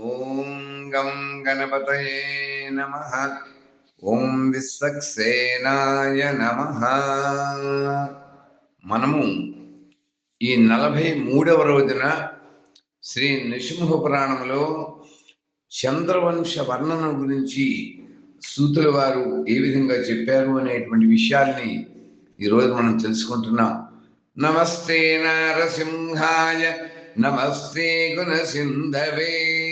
ఓం గం గణపతయే నమ. ఓం విశ్వక్సేనాయ నమ. మనము ఈ నలభై మూడవ రోజున శ్రీ నృసింహ పురాణంలో చంద్రవంశ వర్ణన గురించి సూతుల వారు ఏ విధంగా చెప్పారు అనేటువంటి విషయాల్ని ఈరోజు మనం తెలుసుకుంటున్నాం. నమస్తే నారసింహాయ నమస్తే గుణసింధవే.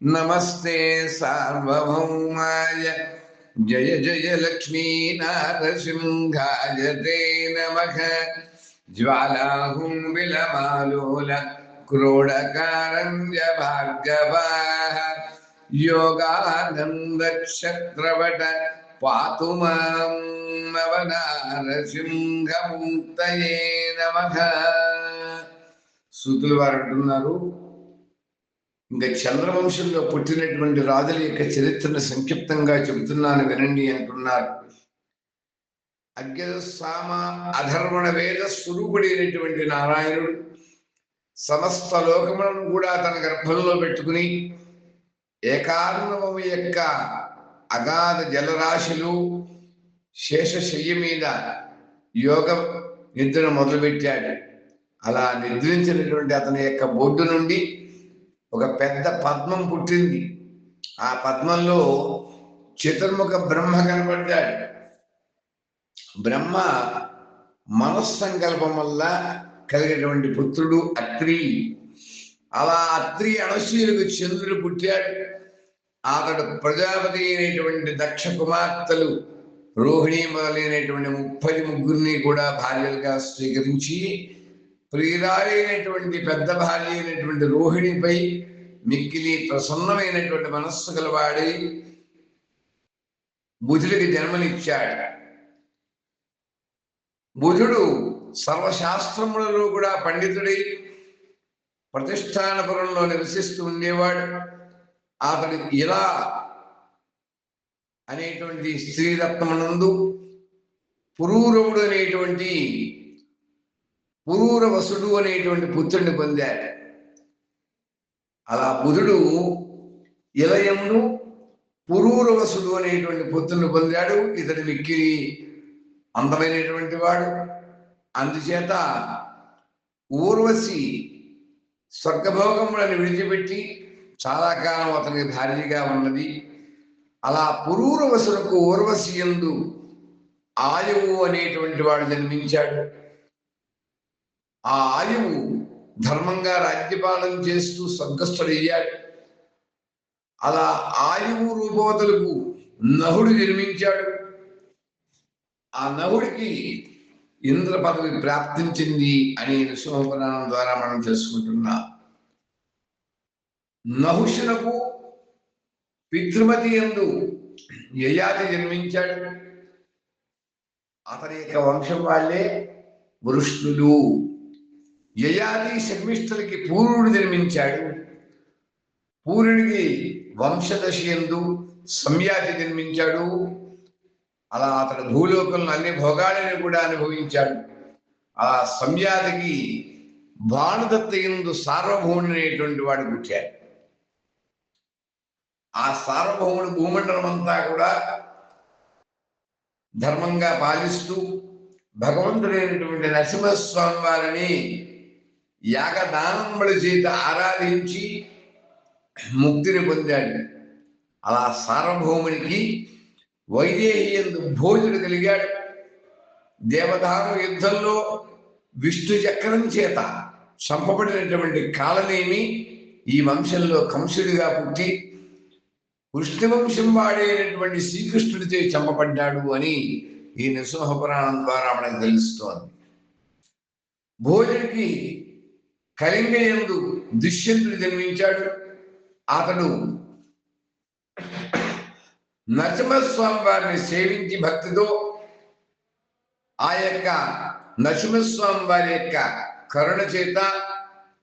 నమస్తే సార్వభౌమాయ జయ జయ లక్ష్మీ నారసింహాయ తే నమః జ్వాలాహుం విలమాలోల క్రోడకారంజ భార్గవాః యోగానంద చక్రవట పాతు మాం నవనారసింహముక్తయే నమః సూతులు వారు అంటున్నారు ఇంకా చంద్రవంశంలో పుట్టినటువంటి రాజుల యొక్క చరిత్రను సంక్షిప్తంగా చెబుతున్నాను వినండి అంటున్నారు. అగ్రసామ అధర్మణ వేద స్వరూపుడైనటువంటి నారాయణుడు సమస్త లోకములను కూడా తన గర్భంలో పెట్టుకుని ఏకార్ణవము యొక్క అగాధ జలరాశులు శేషశయ్య మీద యోగ నిద్ర మొదలుపెట్టాడు. అలా నిద్రించినటువంటి అతని యొక్క బోర్డు నుండి ఒక పెద్ద పద్మం పుట్టింది. ఆ పద్మంలో చతుర్ముఖ బ్రహ్మ కనబడ్డాడు బ్రహ్మ మనస్సంకల్పం వల్ల కలిగినటువంటి పుత్రుడు అత్రి. అలా అత్రి అనసూయులకు చంద్రుడు పుట్టాడు. అతడు ప్రజాపతి అయినటువంటి దక్ష కుమార్తెలు రోహిణి మొదలైనటువంటి ముప్పై ముగ్గురిని కూడా భార్యలుగా స్వీకరించి ప్రియురాలైనటువంటి పెద్ద భార్య అయినటువంటి రోహిణిపై మిక్కిలి ప్రసన్నమైనటువంటి మనస్సు గలవాడి బుధుడికి జన్మనిచ్చాడు. బుధుడు సర్వశాస్త్రములలో కూడా పండితుడై ప్రతిష్టానపురంలో నివసిస్తూ ఉండేవాడు. అతడు ఇలా అనేటువంటి స్త్రీరత్నమునందు పురూరవుడు అనేటువంటి పురూరవసుడు అనేటువంటి పుత్రుడిని పొందాడు. అలా బుధుడు ఇలయంను పురూరవసుడు అనేటువంటి పుత్రుని పొందాడు. ఇతడు మిక్కిలి అందమైనటువంటి వాడు. అందుచేత ఊర్వశి స్వర్గభోగములను విడిచిపెట్టి చాలా కాలం అతనికి భార్యగా ఉన్నది. అలా పురూరవసులకు ఊర్వశి ఎందు ఆయువు అనేటువంటి వాడు జన్మించాడు. ఆ ఆయువు ధర్మంగా రాజ్యపాలన చేస్తూ స్వర్గస్థుడయ్యాడు అలా ఆయువు రూపవతులకు నహుడు నిర్మించాడు ఆ నహుడికి ఇంద్ర పదవి ప్రాప్తించింది అని నృసింహపురాణం ద్వారా మనం తెలుసుకుంటున్నా. నహుషునకు పితృమతి ఎందు యయాతి జన్మించాడు. అతని యొక్క వంశం వాళ్ళే వృష్ణులు. యయాది శర్మిష్ఠులకి పూర్వుడు జన్మించాడు. పూర్ణుడికి వంశదశ ఎందు సంయాతి జన్మించాడు. అలా అతడు భూలోకంలో అన్ని భోగాలను కూడా అనుభవించాడు. ఆ సంయాతికి భానుదత్త ఎందు సార్వభౌముడు అనేటువంటి వాడు పుట్టాడు. ఆ సార్వభౌముడు భూమండలం అంతా కూడా ధర్మంగా పాలిస్తూ భగవంతుడైనటువంటి నరసింహస్వామి వారిని యాగదానముల చేత ఆరాధించి ముక్తిని పొందాడు. అలా సార్వభౌమునికి వైదేహి ఎందు భోజుడు కలిగాడు. దేవదాను యుద్ధంలో విష్ణు చక్రం చేత చంపబడినటువంటి కాలనేమి ఈ వంశంలో కంసుడిగా పుట్టి కృష్ణవంశం వాడేటటువంటి శ్రీకృష్ణుడితో చంపబడ్డాడు అని ఈ నృసింహ పురాణం ద్వారా మనకు తెలుస్తోంది. భోజుడికి కళింగ ఎందు దుష్యంతుడు జన్మించాడు. అతడు నరసింహస్వామి వారిని సేవించి భక్తితో ఆ యొక్క నరసింహస్వామి వారి యొక్క కరుణ చేత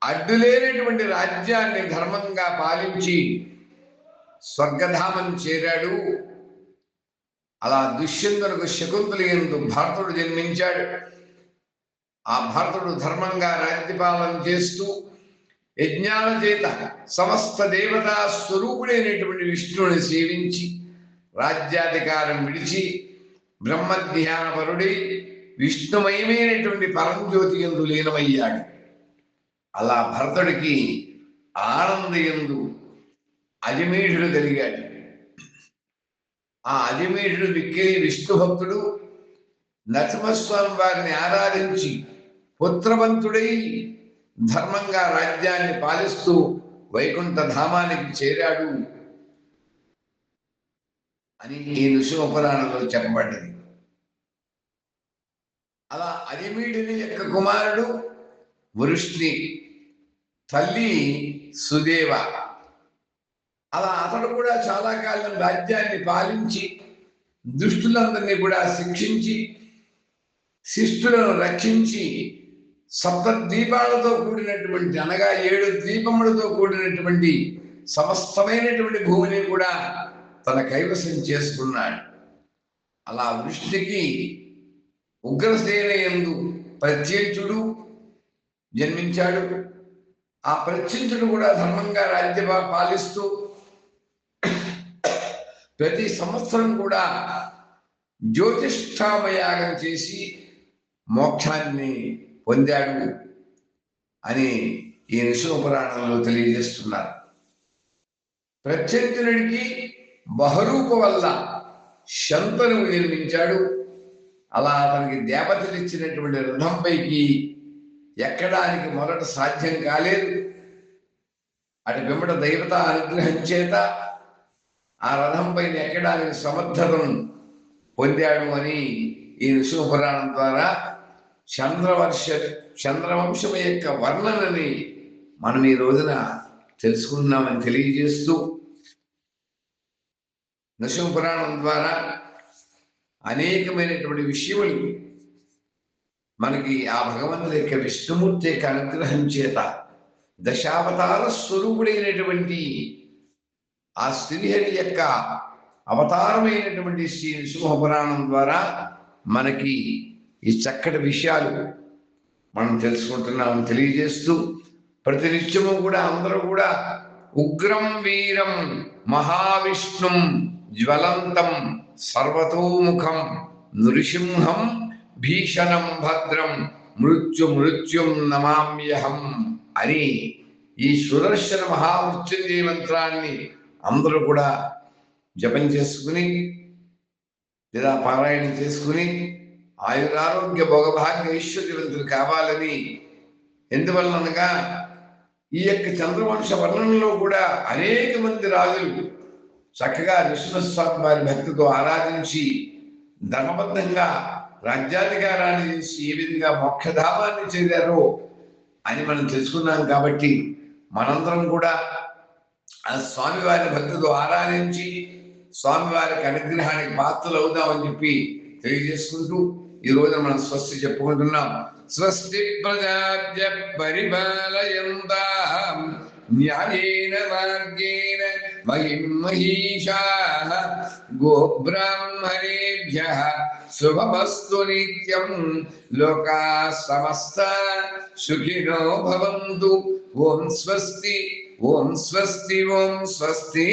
అడ్డులేనటువంటి రాజ్యాన్ని ధర్మంగా పాలించి స్వర్గధామం చేరాడు. అలా దుష్యంతునకు శకుంతులు ఎందు భరతుడు జన్మించాడు. ఆ భరతుడు ధర్మంగా రాజ్యపాలన చేస్తూ యజ్ఞాల చేత సమస్త దేవతా స్వరూపుడైనటువంటి విష్ణువుని సేవించి రాజ్యాధికారం విడిచి బ్రహ్మధ్యానపరుడై విష్ణుమయమైనటువంటి పరంజ్యోతి ఎందు లీనమయ్యాడు. అలా భరతుడికి ఆనందయందు అజమీషుడు కలిగాడు. ఆ అజమీషుడు విక్కిరి విష్ణు భక్తుడు నరసింహస్వామి వారిని ఆరాధించి పుత్రవంతుడై ధర్మంగా రాజ్యాన్ని పాలిస్తూ వైకుంఠ ధామానికి చేరాడు అని ఈ నృసింహపురాణంలో చెప్పబడ్డది అలా అదిమీడిని యొక్క కుమారుడు వృష్ణి తల్లి సుదేవ. అలా అతడు కూడా చాలా కాలం రాజ్యాన్ని పాలించి దుష్టులందరినీ కూడా శిక్షించి శిష్టులను రక్షించి సప్త ద్వీపాలతో కూడినటువంటి అనగా ఏడు ద్వీపములతో కూడినటువంటి సమస్తమైనటువంటి భూమిని కూడా తన కైవసం చేసుకున్నాడు. అలా వృష్టికి ఉగ్రసేన ఎందు ప్రత్యేచుడు జన్మించాడు. ఆ ప్రత్యేచుడు కూడా ధర్మంగా రాజ్య పాలిస్తూ ప్రతి సంవత్సరం కూడా జ్యోతిష్ఠామయాగం చేసి మోక్షాన్ని పొందాడు అని ఈ నృసింహపురాణంలో తెలియజేస్తున్నారు. ప్రత్యంతునుడికి బహరూప వల్ల శంతను నిర్మించాడు. అలా అతనికి దేవతలు ఇచ్చినటువంటి రథంపైకి ఎక్కడానికి మొదట సాధ్యం కాలేదు. అటు వెంబట దైవత అనుగ్రహం చేత ఆ రథం పైన ఎక్కడానికి సమర్థతను పొందాడు అని ఈ నృసింహపురాణం ద్వారా చంద్రవర్ష చంద్రవంశం యొక్క వర్ణనని మనం ఈ రోజున తెలుసుకుందామని తెలియజేస్తూ నృసింహ పురాణం ద్వారా అనేకమైనటువంటి విషయములు మనకి ఆ భగవంతుడి యొక్క విష్ణుమూర్తి యొక్క అనుగ్రహం చేత దశావతార స్వరూపుడైనటువంటి ఆ శ్రీహరి యొక్క అవతారమైనటువంటి శ్రీ నృసింహ పురాణం ద్వారా మనకి ఈ చక్కటి విషయాలు మనం తెలుసుకుంటున్నామని తెలియజేస్తూ ప్రతినిత్యము కూడా అందరూ కూడా ఉగ్రం వీరం మహావిష్ణుం జ్వలంతం సర్వతోముఖం నృసింహం భీషణం భద్రం మృత్యు మృత్యుం నమామ్యహం అని ఈ సుదర్శన మహామృత్యుంజయ మంత్రాన్ని అందరూ కూడా జపం చేసుకుని లేదా పారాయణం చేసుకుని ఆయురారోగ్య భోగభాగ్య ఐశ్వర్యవంతులు కావాలని. ఎందువల్లనగా ఈ యొక్క చంద్రవంశ వర్ణనలో కూడా అనేక మంది రాజులు చక్కగా నృసింహస్వామి వారి భక్తితో ఆరాధించి ధర్మబద్ధంగా రాజ్యాధికారాన్ని చేసి ఏ విధంగా మోక్షధామాన్ని చేరారో అని మనం తెలుసుకున్నాం కాబట్టి మనందరం కూడా ఆ స్వామివారి భక్తితో ఆరాధించి స్వామివారికి అనుగ్రహానికి పాత్రలు అవుదామని చెప్పి తెలియజేసుకుంటూ ఈ రోజున మనం స్వస్తి చెప్పుకుంటున్నాం. స్వస్తి ప్రజాభ్య పరిపాలయంతా న్యాయేన మార్గేణ మహిం మహిషా గోబ్రాహ్మణేభ్య శుభమస్తు నిత్యం. లోకా సమస్త సుఖినో భవంతు. ఓం స్వస్తి ఓం స్వస్తి ఓం స్వస్తి.